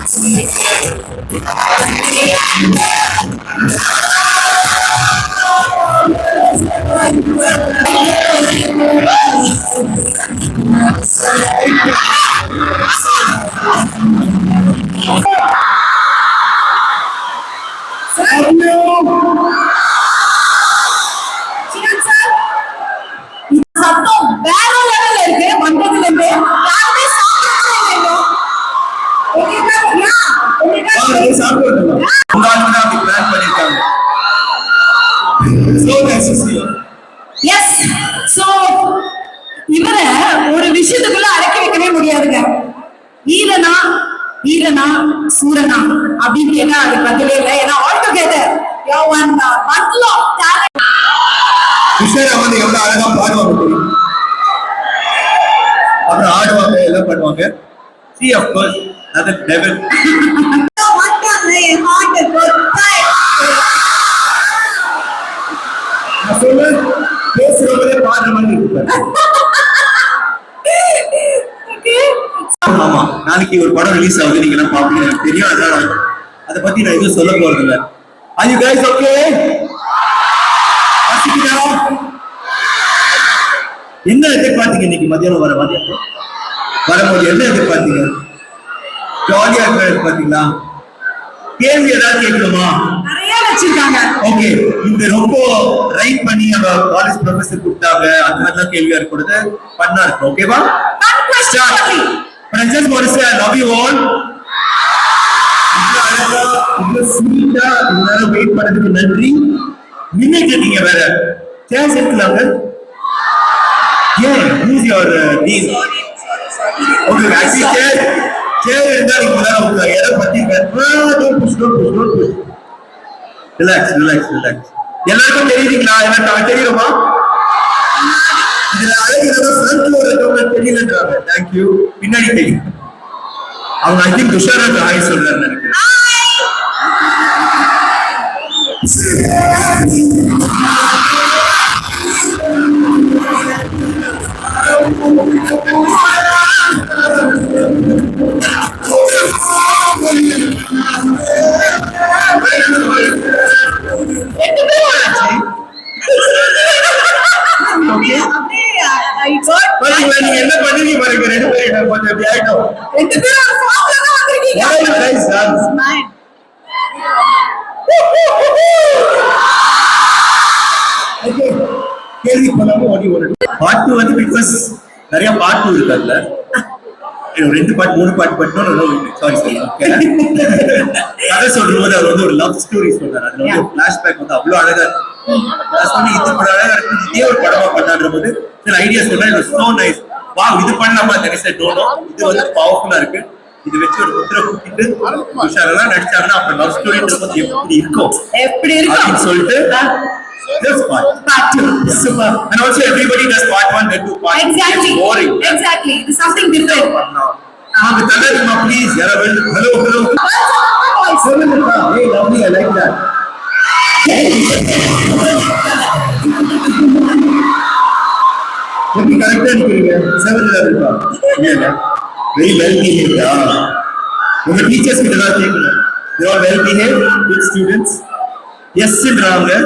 Let's go. Dushara வந்து எவ்வளவு அழகா பாடுவாங்க தெரியும் அப்புறம் ஆடுவாங்க எல்லாம் பண்ணுவாங்க சி ஆஃப் கோர்ஸ் அது டெவல் நான் சொல்ல பேசுறவங்களே பாடுற மாதிரி இருப்பாரு ஆமா நாளைக்கு ஒரு படம் ரிலீஸ் ஆகுது நீங்க எல்லாம் பாப்பீங்க எனக்கு தெரியும். அத பத்தி நான் எதுவும் சொல்ல போறது இல்ல you guys okay? வாசிக்கிறா? என்ன எதிர்பார்த்தீங்க இன்னைக்கு மதியானம் வர மதியம் வரும்போது என்ன எதிர்பார்த்தீங்க? ஜாலியா இருக்க எதிர்பார்த்தீங்களா? கேள்வி ஏதாவது கேட்கணுமா? வச்சிருக்காங்க. ஓகே இந்த ரொம்ப ரைட் பண்ணி நம்ம காலேஜ் ப்ரொஃபசர் கொடுத்தாங்க. அந்த மாதிரிலாம் கேள்வியா இருக்கிறது பண்ணா இருக்கும். ஓகேவா to say I love you all. இவ்வளவு அழகா, நேரம் wait பண்ணதுக்கு நன்றி. நின்னுட்டு இருக்கீங்க வேற சேர்ஸ் இருக்கலாங்க ஏன்? who's your uh, dean? Okay, actually chair chair இடம் பத்திங்க don't push எல்லாருக்கும் தெரியுதுங்களா? எல்லாருக்கும் தெரியுமா? இதுல அழகு ஃப்ரண்ட்ல இருக்கவங்க தெரியலன்றாங்க. தேங்க்யூ பின்னாடி தெரியும். அவங்க ஐ திங்க் துஷாராக்கு ஹாய் சொல்றாரு நினைக்கிறேன் ரெண்டு பேரும் அப்படியே அப்படியே I got பாருங்க நீங்க என்ன பண்ணுவீங்க பாருங்க ரெண்டு பேரும் எனக்கு கொஞ்சம் இப்படி ஆயிட்டோம் ரெண்டு பேரும் கேள்வி பண்ணாம ஓடி ஓடி பாட்டு வந்து பிகாஸ் நிறைய பாட்டு இருக்கு அதுல. ஒரு ரெண்டு பாட்டு மூணு பாட்டு மட்டும் சாரி சாரி கதை சொல்லும் போது அவர் வந்து ஒரு லவ் ஸ்டோரி சொல்றாரு. அதுல வந்து ஒரு பிளாஷ்பேக் வந்து அவ்வளவு அழகா இருக்கு. நான் சொன்னேன் இது படம் அழகா இருக்கு. இதே ஒரு படமா பண்ணான்ற போது சில ஐடியா சொல்றேன் இட் சோ நைஸ் வா இது பண்ணலாமா? தெரிச டோனோ இது வந்து பவர்ஃபுல்லா இருக்கு. இது வச்சு ஒரு குத்திட்டு உஷாரெல்லாம் நடிச்சாங்கன்னா அப்ப லவ் ஸ்டோரின்ற போது எப்படி இருக்கும் எப்படி இருக்கும் சொல்லிட்டு just part Part two. Super. and also everybody does part one then part two. Exactly. It's boring Exactly. It's something different. நாங்க தள்ளாதீங்கம்மா ப்ளீஸ் யாராவது ஹலோ ஹலோ எப்படி கரெக்டா நிக்கிறீங்க செவன்ல இருக்கா இல்ல very well behaved. Uh, when the teachers will develop people, they are well behaved, good students. Yes, Sindramga.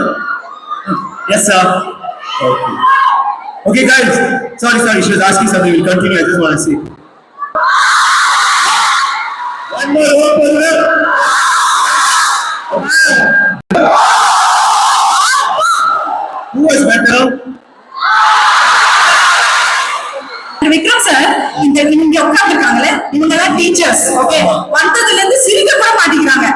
Yes, sir. Okay. Okay, guys. Sorry, sorry. She was asking something. We'll continue. I just want to see. One more hope for them. Who was better? Vikram sir இந்த இங்க உட்கார்ந்துருக்காங்களே இவங்க எல்லாம் teachers okay வந்ததுல இருந்து சிரிக்க கூட மாட்டேங்கிறாங்க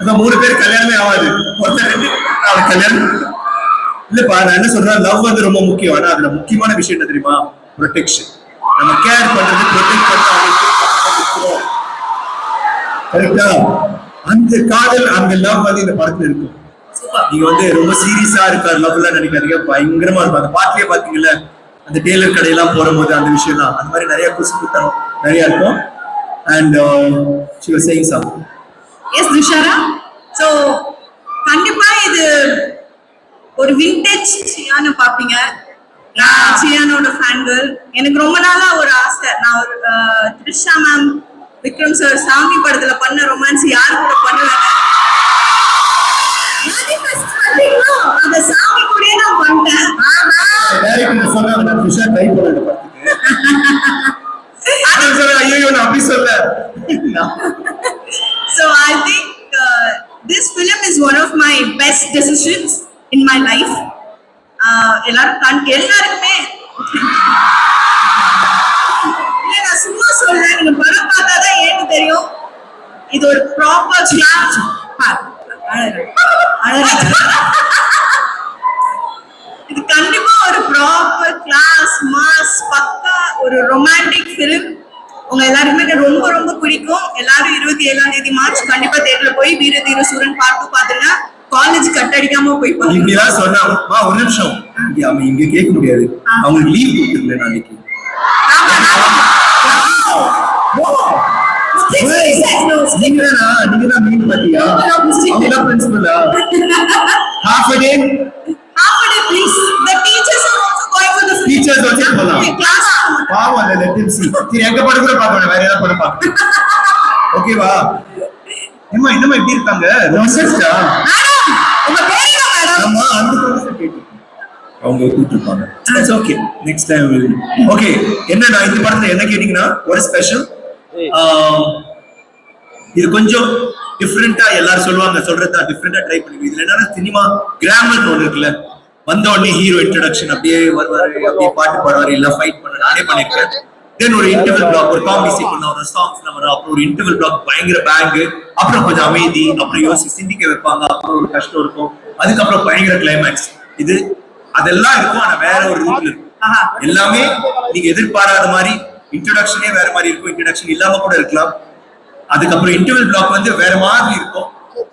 அதான் மூணு பேர் கல்யாணமே ஆகாது. ஒருத்தர் ரெண்டு அவன் கல்யாணம். இல்லப்பா நான் என்ன சொல்றேன் லவ் வந்து ரொம்ப முக்கியம். ஆனா அதுல முக்கியமான விஷயம் என்ன தெரியுமா? ப்ரொடெக்ஷன் நம்ம கேர் பண்றது ப்ரொடெக்ட் கரெக்டா அந்த காதல் அந்த லவ் வந்து இந்த படத்துல இருக்கும். நீங்க வந்து ரொம்ப சீரியஸா இருக்காரு லவ்ல நினைக்காதீங்க. பயங்கரமா இருக்கும். அந்த பாட்டிலே பாத்தீங்கல்ல அந்த டெய்லர் கடையெல்லாம் போடும்போது அந்த விஷயம்லாம் அந்த மாதிரி நிறைய குசுக்குத்தனம் நிறைய இருக்கும். And she was saying something yes Thushara so கண்டிப்பா இது ஒரு விண்டேஜ் சியான்னு பாப்பீங்க. நான் சியானோட ஃபேன்கள் எனக்கு ரொம்ப நாளா ஒரு ஆசை. நான் ஒரு த்ரிஷா மேம் விக்ரம் சார் சாமி படத்துல பண்ண ரொமான்ஸ் யார் கூட பண்ணுவேன்? அந்த சாமி கூடயே நான் பண்ணிட்டேன் ஆனா டைரக்டர் சொன்னாங்க த்ரிஷா ட்ரை பண்ணல படத்துக்கு அது சொல்ல ஐயோ நான் அப்படி சொல்ல So I think uh, this film is one of my best decisions in my life. Uh, எல்லாரும் கண் எல்லாருக்குமே. இல்லை நான் சும்மா சொல்றேன் நீங்க படம் பார்த்தாதான் ஏன்னு தெரியும். இது ஒரு ப்ராப்பர் கிளாஸ் இது கண்டிப்பா ஒரு ப்ராப்பர் கிளாஸ் மாஸ் பக்கா ஒரு ரொமான்டிக் ஃபிலிம் உங்க எல்லாருக்குமே ரொம்ப ரொம்ப பிடிக்கும். எல்லாரும் இருபத்தி ஏழாம் தேதி மார்ச் கண்டிப்பா தேட்டர்ல போய் வீர தீர சூரன் பார்த்து பாத்துங்க காலேஜ் கட் அடிக்காம போய் பாருங்க. இப்படிலாம் சொன்னா மா ஒரு நிமிஷம். அவன் இங்க கேட்க முடியாது. அவங்களுக்கு லீவ் கொடுத்துருல நாளைக்கு. நீங்க தானா நீங்க தான் மீன் பாத்தியா? பிரின்சிபலா half day Half a day, please. The teachers பாவம் அந்த லெட் சி சரி எங்க படம் கூட பார்க்க வேற ஏதாவது படம் பார்க்க ஓகேவா ஏமா இன்னும் எப்படி இருக்காங்க? மேடம்? ஆமா அந்த படம் கேட்டு. அவங்க கூப்பிட்டுருப்பாங்க. It's okay next time okay என்ன நான் இந்த படத்துல என்ன கேட்டீங்கன்னா ஒரு ஸ்பெஷல் இது கொஞ்சம் டிஃப்ரெண்டா எல்லாரும் சொல்லுவாங்க சொல்றதா டிஃப்ரெண்டா ட்ரை பண்ணுங்க. இதுல என்னன்னா சினிமா கிராமர் ஒன்று இருக்குல்ல. வந்த உடனே ஹீரோ இன்ட்ரடக்ஷன் அப்படியே வருவாரு அப்படியே பாட்டு பாடுவாரு இல்ல ஃபைட் பண்ண நானே பண்ணிருக்கேன். தென் ஒரு இன்டர்வல் பிளாக் ஒரு காமெடி சீக்வன்ஸ் ஒரு சாங்ஸ்ல வரும். அப்புறம் ஒரு இன்டர்வல் பிளாக் பயங்கர பேங்க் அப்புறம் கொஞ்சம் அமைதி அப்புறம் யோசி சிந்திக்க வைப்பாங்க. அப்புறம் ஒரு கஷ்டம் இருக்கும். அதுக்கப்புறம் பயங்கர கிளைமேக்ஸ் இது அதெல்லாம் இருக்கும் ஆனா வேற ஒரு ரூட்ல இருக்கும் எல்லாமே நீங்க எதிர்பாராத மாதிரி இன்ட்ரடக்ஷனே வேற மாதிரி இருக்கும். இன்ட்ரடக்ஷன் இல்லாம கூட இருக்கலாம். அதுக்கப்புறம் இன்டர்வல் பிளாக் வந்து வேற மாதிரி இருக்கும்.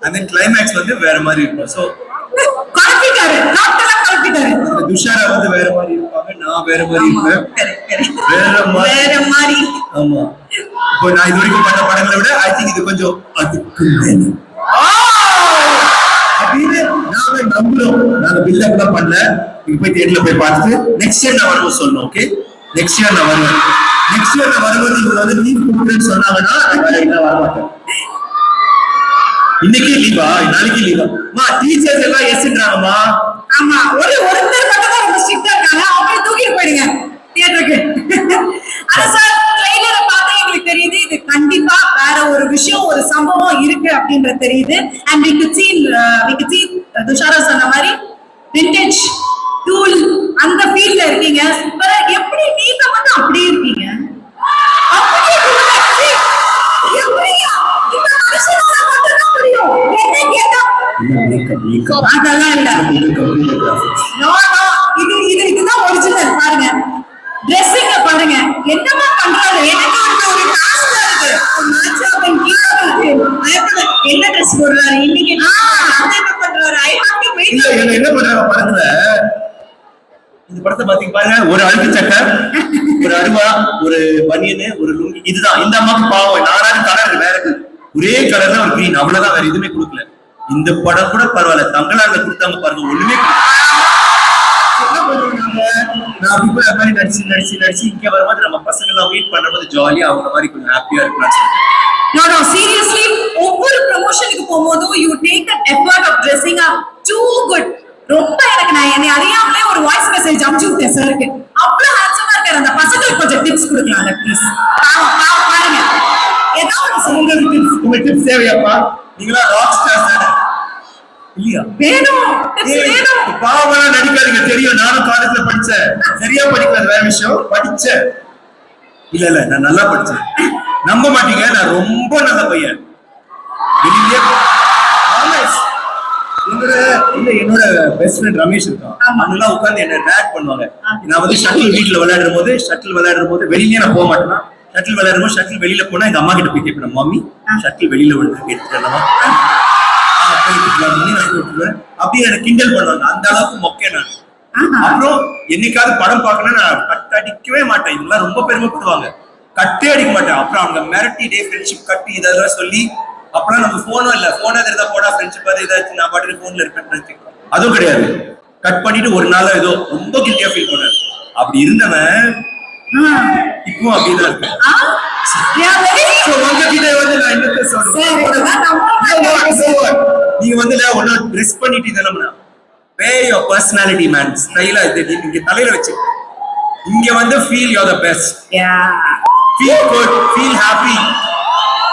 அந்த கிளைமேக்ஸ் வந்து வேற மாதிரி இருக்கும். சோ குழப்பிட்டாரு டாக்டரா துஷாரா வந்து வேற மாதிரி இருப்பாங்க நான் வேற மாதிரி ஆமா, இருப்பேன். correct, correct. வேற மாதிரி. வேற மாதிரி. ஆமா. இப்போ நான் இது வரைக்கும் பண்ண படங்களை விட ஐ திங்க் இது கொஞ்சம் அதுக்கு மேல. அப்படின்னு நாங்க நம்புறோம். நாங்க பில்டப் தான் பண்ணல. போய் தேட்டர்ல போய் பார்த்துட்டு நெக்ஸ்ட் இயர் நான் சொல்லணும் ஓகே நெக்ஸ்ட் இயர் நான் வருவேன். நெக்ஸ்ட் இயர் நான் வரும்போது இவங்க வந்து லீவ் கொடுக்குறேன்னு சொன்னாங்கன்னா நான் வர மாட்டேன் இன்னைக்கு லீவா? நாளைக்கு லீவா? மா டீச்சர்ஸ் எல்லாம் எஸ்ன்றாங்கம்மா ஆமா ஒரு ஒருத்தர் மட்டும் தான் ரொம்ப ஸ்ட்ரிக்டா இருக்காங்க. அவங்கள தூக்கிட்டு போயிடுங்க. தியேட்டருக்கு அது சார் ட்ரெய்லரை பார்த்தா எங்களுக்கு தெரியுது இது கண்டிப்பா வேற ஒரு விஷயம் ஒரு சம்பவம் இருக்கு அப்படின்றது தெரியுது. And we good scene we good scene Thushara சொன்ன மாதிரி விண்டேஜ் டூல் அந்த ஃபீல்ட்ல இருக்கீங்க. சூப்பரா எப்படி நீங்க மட்டும் அப்படியே இருக்கீங்க? அதெல்லாம் இல்ல. நோ நோ இது இது இதுதான் ஒரிஜினல் பாருங்க. ட்ரெஸ்ஸிங்க பாருங்க. என்னமா பண்றாரு எனக்கு வந்து ஒரு இருக்கு. மேட்ச் பயப்பட என்ன ட்ரெஸ் போடுறாரு? இன்னைக்கு அது என்ன பண்றாரு? ஐ ஹேவ் டு இல்ல என்ன பண்றாங்க படத்துல இந்த படத்தை பாத்தீங்க பாருங்க. ஒரு அழுக்கு சட்டை ஒரு அருவா ஒரு பனியனு ஒரு லுங்கி. இதுதான். இந்த அம்மாக்கு பாவம். நாலாவது கலர் வேற. ஒரே கலர்ல ஒரு கிரீன் அவ்வளவுதான். வேற எதுவுமே கொடுக்கல. இந்த படம் கூட பரவாயில்ல. தங்களால கொடுத்தாங்க பாருங்க ஒண்ணுமே? நான் மாதிரி நடிச்சு நடிச்சு நடிச்சு இங்க வரும்போது நம்ம பசங்க எல்லாம் வெயிட் பண்றபோது ஜாலியா அவங்க மாதிரி கொஞ்சம் ஹாப்பியா இருக்கலாம் நோ சீரியஸ்லி ஒவ்வொரு ப்ரமோஷனுக்கு போகும்போதும் you take that effort of dressing up too good ரொம்ப எனக்கு நான் என்னை அறியாமலே ஒரு வாய்ஸ் மெசேஜ் அனுப்பிச்சு விட்டேன் சாருக்கு அவ்வளவு ஹேண்ட்ஸமா இருக்காரு அந்த பசங்களுக்கு கொஞ்சம் டிப்ஸ் கொடுக்கலாம்ல ப்ளீஸ் பாருங்க. ஏதோ ஒரு சொல்லுங்க உங்களுக்கு tips. உங்க டிப்ஸ் தேவையாப்பா? நீங்களா ராக் ஸ்டார்ஸ் தானே இல்லையா? வேணும். வேணும். பாவம்லாம் நடிக்காதீங்க. தெரியும். நானும் காலேஜ்ல படிச்சேன். சரியா படிக்கல வேற விஷயம். படிச்சேன். இல்ல இல்ல நான் நல்லா படிச்சேன். நம்ப மாட்டீங்க. நான் ரொம்ப நல்ல பையன். வெளியே. என்னோட இல்ல என்னோட பெஸ்ட் ஃப்ரெண்ட் ரமேஷ் இருக்கான். ஆமா. அவங்கெல்லாம் உட்கார்ந்து என்ன ரேக் பண்ணுவாங்க. நான் வந்து ஷட்டில் வீட்ல விளையாடுற போது ஷட்டில் விளையாடுற போது வெளியிலே நான் போக மாட்டேன்னா ஷட்டில் விளையாடும் ஷட்டில் வெளியில போனா எங்க அம்மா கிட்ட போய் கேட்பேன் மம்மி ஷட்டில் வெளியில விழுந்து அப்படியே எனக்கு கிண்டல் பண்ணுவாங்க. அந்த அளவுக்கு மொக்கே நான். அப்புறம் என்னைக்காவது படம் பார்க்கணும் நான் கட் அடிக்கவே மாட்டேன். இவங்கெல்லாம் ரொம்ப பெருமைப்படுவாங்க கட்டே அடிக்க மாட்டேன். அப்புறம் அவங்க மிரட்டி டே ஃப்ரெண்ட்ஷிப் கட்டி இதெல்லாம் சொல்லி அப்புறம் நம்ம போனும் இல்ல. போனா இருந்தா போனா ஃப்ரெண்ட்ஷிப் அது ஏதாச்சும் நான் பாட்டுக்கு போன்ல இருப்பேன் அதுவும் கிடையாது. கட் பண்ணிட்டு ஒரு நாள் ஏதோ ரொம்ப கில்ட்டியா ஃபீல் பண்ணேன் அப்படி இருந்தவன் இப்போ அப்படிதான் இருக்கேன் உங்ககிட்ட வந்து நான் so what? நீங்க வந்து ஒன்னு ட்ரெஸ் பண்ணிட்டு இதெல்லாம் வே யோர் பர்சனாலிட்டி மேன் ஸ்டைலா இது நீ- இங்க தலையில வச்சு இங்க வந்து feel your the best. Feel good feel happy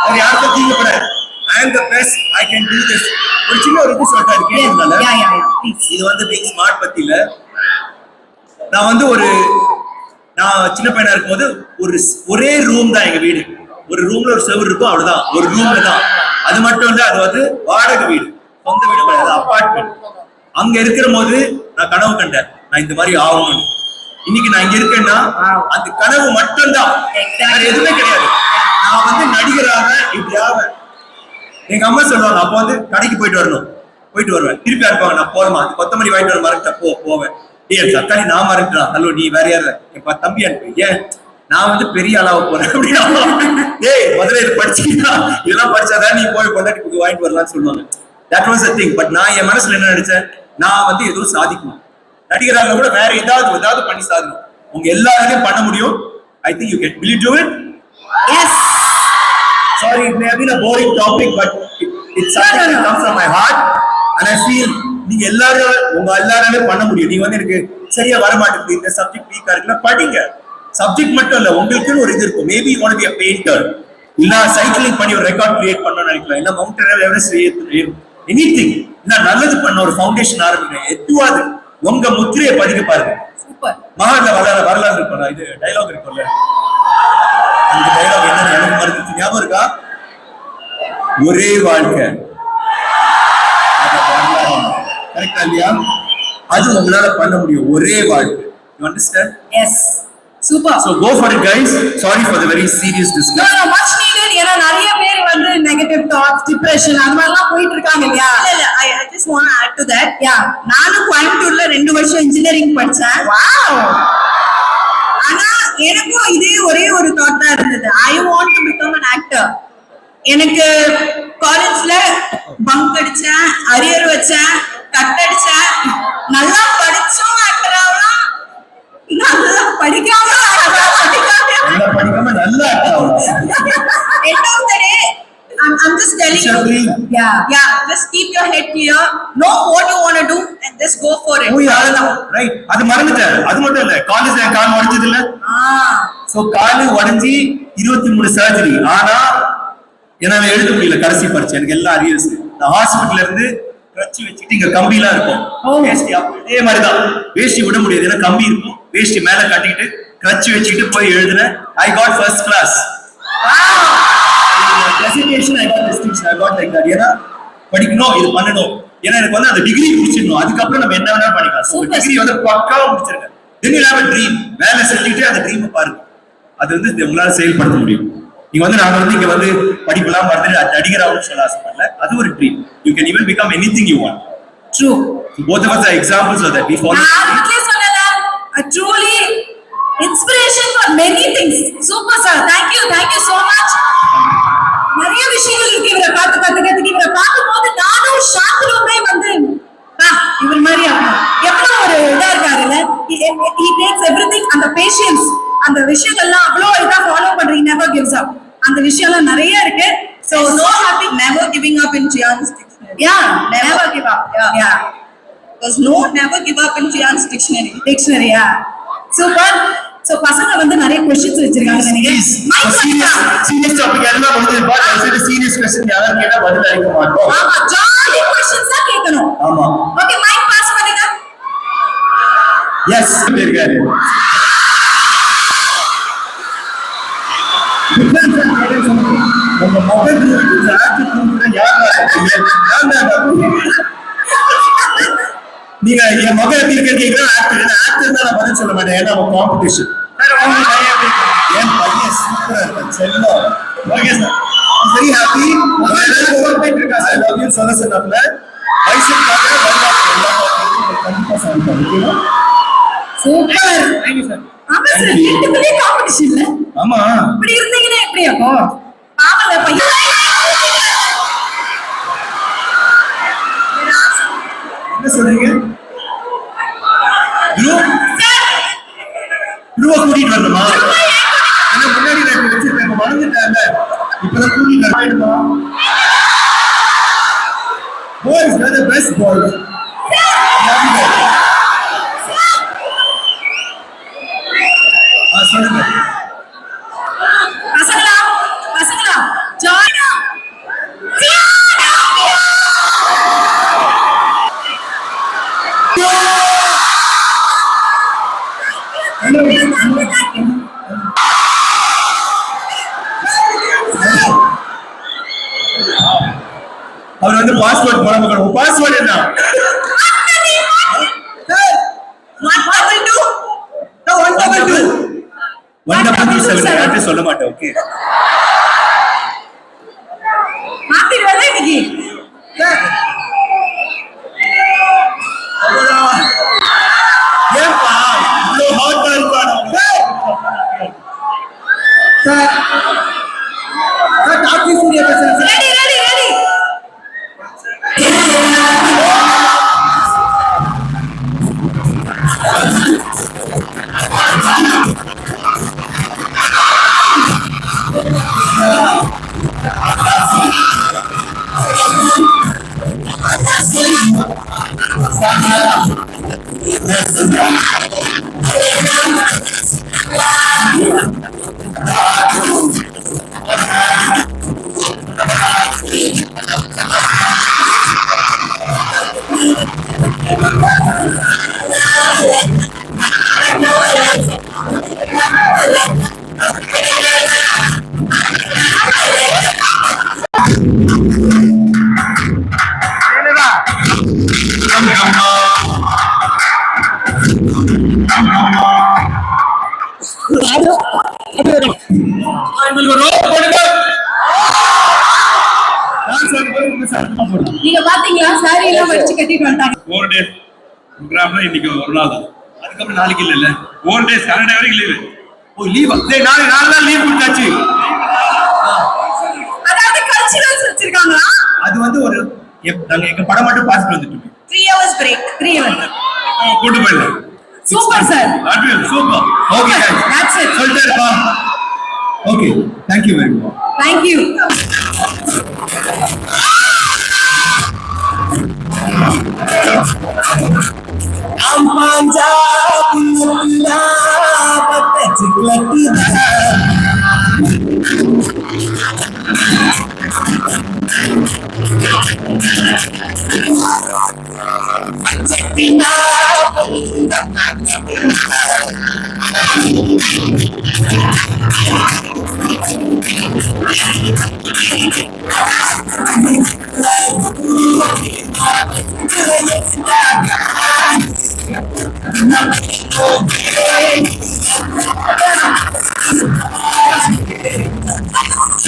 வேற யாருக்கும் தீங்கப்படாது I am the best I can do this ஒரு சின்ன ஒரு இது சொல்லிட்டு அது. இது வந்து பிக் ஸ்மார்ட் பத்தி இல்ல நான் வந்து ஒரு நான் சின்ன பையனா இருக்கும்போது ஒரு ஒரே ரூம் தான் எங்க வீடு. ஒரு ரூம்ல ஒரு செவுரு இருக்கும் அவ்வளவுதான். ஒரு ரூம்ல தான். அது மட்டும் இல்ல அது வந்து வாடகை வீடு. சொந்த வீடு கிடையாது அப்பார்ட்மெண்ட் அங்க இருக்கிற போது நான் கனவு கண்டேன். நான் இந்த மாதிரி ஆகணும்னு. இன்னைக்கு நான் இங்க இருக்கேன்னா அந்த கனவு மட்டும்தான். Exactly. வேற எதுவுமே கிடையாது. நான் வந்து நடிகராக இப்படி ஆவேன். எங்க அம்மா சொல்லுவாங்க அப்போ வந்து கடைக்கு போயிட்டு வரணும். போயிட்டு வருவேன். திருப்பி இருப்பாங்க நான் போறமா அது கொத்தமல்லி வாங்கிட்டு வர மறக்கிட்ட போ போவேன். ஏய் தக்காளி நான் மறந்துட்டான்? ஹலோ நீ வேற யாரு? என் பா- தம்பி அனுப்பு ஏன்? நான் வந்து பெரிய ஆளாக போறேன் அப்படின்னா ஏய் முதல்ல இது படிச்சுக்கிட்டா இதெல்லாம் படிச்சாதான் நீ போய் பொண்டாட்டி புக்கு வாங்கிட்டு வரலாம்னு சொல்லுவாங்க. That was a thing but நான் என் மனசுல என்ன நினைச்சேன்? நான் வந்து எதுவும் சாதிக்கணும். நடிகராக கூட வேற ஏதாவது ஏதாவது பண்ணி சாதிக்கணும். உங்க எல்லாராலையும் பண்ண முடியும். I think you can Yes. Sorry, it may have been a boring topic, but it, it's something that comes from my heart, and I feel நீங்க எல்லாரும் உங்க எல்லாராலே பண்ண முடியும். நீங்க வந்து எனக்கு சரியா வர மாட்டேங்குது இந்த சப்ஜெக்ட் வீக்கா இருக்குன்னா படிங்க. சப்ஜெக்ட் மட்டும் இல்ல உங்களுக்குன்னு ஒரு இது இருக்கும். Maybe one be a painter இல்ல சைக்கிளிங் பண்ணி ஒரு ரெக்கார்ட் கிரியேட் பண்ணணும்னு நினைக்கலாம். இல்ல மவுண்டன் எவரெஸ்ட் எனி திங் இல்ல நல்லது பண்ண ஒரு ஃபவுண்டேஷன் ஆரம்பிங்க. எதுவாது உங்க முத்திரையை பதிக்க பாருங்க. மகான்ல வரலாறு வரலாறு இருக்கும்ல இது டைலாக் இருக்கும்ல. அந்த டைலாக் என்ன எனக்கு மறந்துச்சு. ஞாபகம் இருக்கா? ஒரே வாழ்க்கை. கரெக்டா இல்லையா? அது உங்களால பண்ண முடியும். ஒரே வாழ்க்கை. You understand Yes. Super. So go for it guys sorry for the very serious No, discussion no, much needed. ஏன்னா நிறைய பேர் வந்து நெகட்டிவ் தாட்ஸ் டிப்ரெஷன் அது மாதிரிலாம் போயிட்டு இருக்காங்க இல்லையா? இல்ல இல்ல. I just want add to that yeah நானும் கோயம்புத்தூர்ல ரெண்டு வருஷம் இன்ஜினியரிங் படிச்சேன். வாவ் ஆனா எனக்கும் இதே ஒரே ஒரு தாட் தான் இருந்தது. I want to become an actor எனக்கு காலேஜ்ல பங்க் அடிச்சேன் அரியர் வச்சேன். கட் அடிச்சேன் நல்லா படிச்சும் ஆக்டர் ஆகலாம். நல்லா படிக்காம நல்லா படிக்காம நல்லா I'm, I'm just telling you. Yeah yeah just keep your head clear. Know what you want to do and just go for it. Oh, yeah. Right. அது மறந்துட்டேன் அது மட்டும் இல்ல. காலேஜ்ல கால் உடைச்சது இல்ல. சோ காலு உடைஞ்சி இருபத்தி மூணு சர்ஜரி ஆனா என்னால எழுத முடியல. கடைசி பரிச்சை எனக்கு எல்லாம் அரியர்ஸ் நான் ஹாஸ்பிட்டல்ல இருந்து கட்சி வச்சுட்டு இங்க கம்பி எல்லாம் இருக்கும். வேஷ்டி இதே மாதிரிதான். வேஷ்டி விட முடியாது. ஏன்னா கம்பி இருக்கும். வேஷ்டி மேல கட்டிக்கிட்டு கட்சி வச்சுக்கிட்டு போய் எழுதுனேன் ஐ காட் ஃபர்ஸ்ட் கிளாஸ் படிக்கணும் இது பண்ணணும். ஏன்னா எனக்கு வந்து அந்த டிகிரி முடிச்சிடணும். அதுக்கப்புறம் நம்ம என்ன வேணா பண்ணிக்கலாம். டிகிரி வந்து பக்காவா you have a dream. வேலை செஞ்சுட்டு அந்த ட்ரீம் பாருங்க. அது வந்து உங்களால செயல்படுத்த முடியும். நீங்க வந்து நாங்க வந்து இங்க வந்து படிப்பெல்லாம் மறந்துட்டு நடிகராகவும் சொல்ல ஆசைப்படல. அது ஒரு dream you can even become anything you want true are examples of that. We follow நான் ஆரம்பத்திலே சொன்னல truly inspiration for many things super sir thank you thank you so much நிறைய விஷயங்கள் இருக்கு. இவரை பார்த்து கத்துக்கிறதுக்கு இவரை பார்க்கும்போது நானும் சாந்திரமே வந்து ஆ, இவர் மாதிரி எவ்வளவு ஒரு இதா இருக்காருல்ல he takes everything அந்த பேஷன்ஸ் அந்த விஷயங்கள்லாம் அவ்வளோ இதா ஃபாலோ பண்றீங்க நெவர் கிவ்ஸ் அப் அந்த விஷயம்லாம் நிறைய இருக்கு so no happy never giving up in Jian's dictionary yeah Never. Never give up Yeah. Yeah there's no never give up in Jian's dictionary டிக்ஷனரியா super so பசங்க வந்து நிறைய கொஸ்டின்ஸ் வச்சிருக்காங்க நினைக்கிறேன் Mic சீரியஸ் வந்துட்டா? சீரியஸ் டாபிக் எல்லாம் வந்து பாத்து serious question யாரும் கேட்டா பதில் அளிக்க மாட்டோம் ஆமா ஜாலி கொஸ்டின்ஸ் தான் கேட்கணும் ஆமா ஓகே மைக் பாஸ் பண்ணுங்க எஸ் இருக்காரு நம்ம மொபைல் நீங்க என் மொபைல் எப்படி இருக்கீங்க ஆக்டர் ஆக்டர் தான் நான் பதில் சொல்ல மாட்டேன். ஏன்னா நம்ம காம்படிஷன் என் பையன் சூப்பரா இருக்கான். செல்லம். Okay sir very happy love சொல்ல சொன்னாப்ல வயசுக்காக கண்டிப்பா ஓகேவா? சூப்பர் தேங்க்யூ சார் ஆமா சார் ரெண்டுக்குள்ளே காம்படிஷன் இல்ல? ஆமா. இப்படி இருந்தீங்கன்னா எப்படி அப்போ? பாவல பையன். என்ன சொல்றீங்க குரு குருவ கூட்டிட்டு வரணுமா ஆனா முன்னாடி நான் இப்ப வச்சிருக்கேன் இப்ப மறந்துட்டேன்ல இப்பதான் கூட்டிட்டு வரணுமா Boys, you're the best boys. ஆ, சொல்லுங்க பசங்களா பசங்களா ஜாலியா அவர் வந்து பாஸ்வேர்ட் போட பார்க்கணும் பாஸ்வேர்ட் என்ன one double two one double two யார்ட்டும் சொல்ல மாட்டேன். ஓகே மாத்திடுவாங்க இன்னைக்கு. God. ப்ரோக்ராம்னா இன்னைக்கு ஒரு நாள் தான் அதுக்கப்புறம் நாளைக்கு இல்ல இல்ல. ஃபோர் டேஸ் சாட்டர்டே வரைக்கும் லீவு ஓ லீவ் டேய் நாளை நாலு நாள் லீவ் கொடுத்தாச்சு. அது வந்து ஒரு நாங்க எங்க படம் மட்டும் பார்த்துட்டு வந்துட்டு three hours break three hours கூட்டு போயிடலாம். Super sir super okay That's it. சொல்லிட்டாருப்பா okay thank you very much thank you அம்பாஞ்சா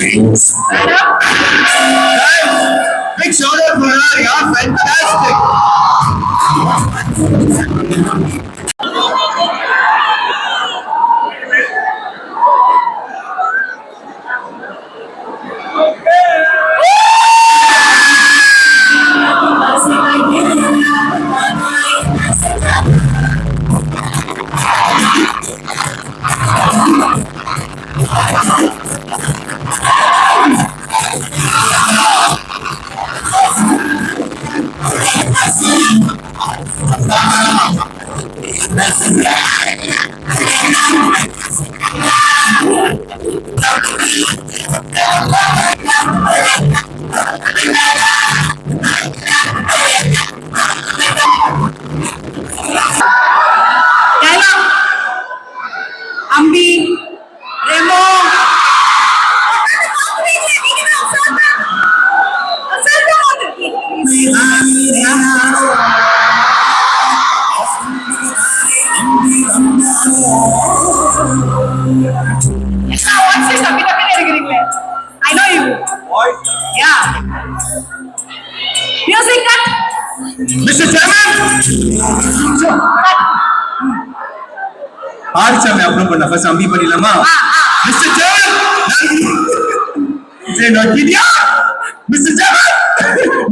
Thanks. அப்புறம் பண்ண ஃபர்ஸ்ட் அம்பி பண்ணிடலாமா ஆ, ஆ. மிஸ்டர் சேர்மன் சே நாட் கிடியா மிஸ்டர் சேர்மன்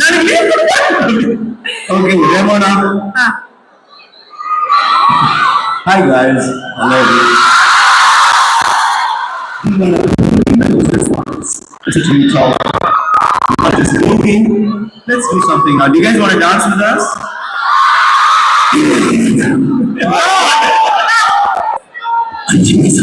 நான் okay Ramona Ah. Hi guys hello Let's do something now. Do you guys want to dance with us? 던집니다.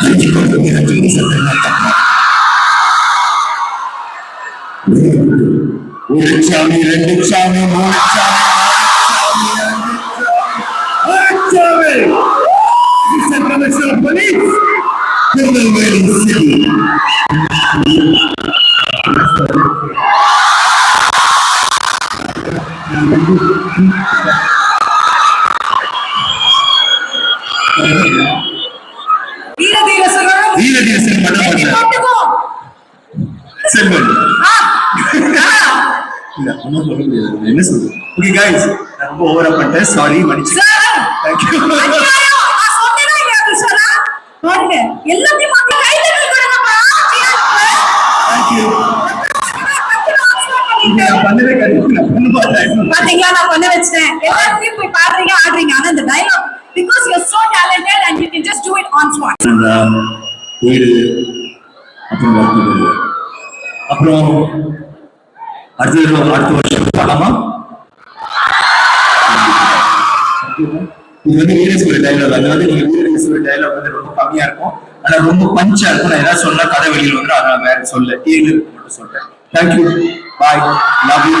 던지고 고개가 뒤에서 끝났다. 왜? 우짜미, 렌드짜미, 모짜미. ஆ. இல்ல சொல்ல முடியாது என்ன சொல்றது? ஓகே நான் ரொம்ப ஓவரா பண்ணிட்டேன் சாரி? பாருங்க. எல்லாத்தையும் மாத்தி பண்ணிட்டேன். நான் பண்ணவே கிடையாது. நான் பண்ண மாட்டேன். பாத்தீங்களா நான் பண்ண வச்சிட்டேன். எல்லாத்தையும் போய் பாடுறீங்க ஆடுறீங்க. ஆனா இந்த dialogue because you so talented and you can just do it on spot அந்த வீடு அப்புறம் வளர்த்து அப்புறம் அடுத்த அடுத்த வருஷம் பார்க்கலாமா? இது வந்து வீரேஸ்வரி டைலாக் அது வந்து நீங்க வீரேஸ்வரி டைலாக் வந்து ரொம்ப கம்மியா இருக்கும். ஆனா ரொம்ப பஞ்சா இருக்கும். நான் ஏதாவது சொன்னா கதை வெளியில் வந்துடும் அதை நான் வேற சொல்ல. ஏழு மட்டும் சொல்றேன். Thank you bye love you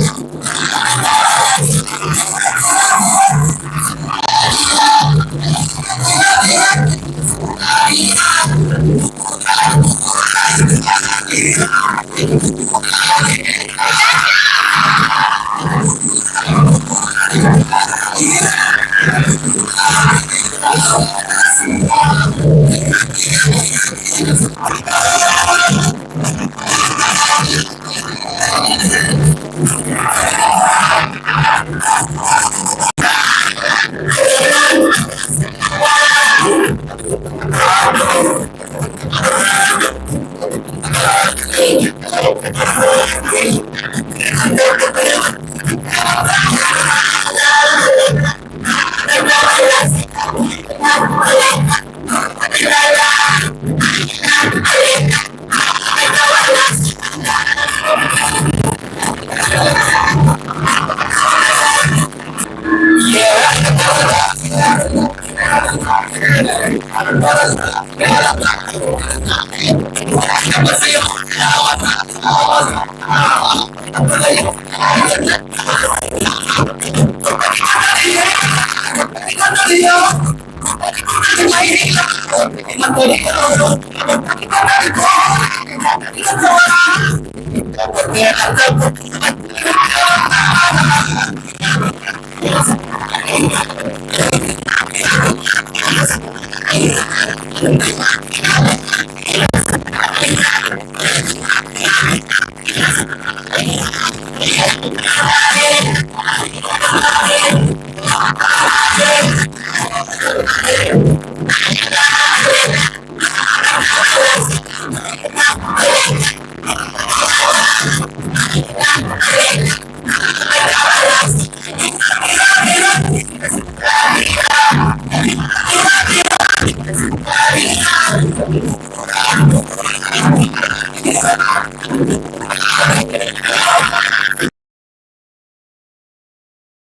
Thank you.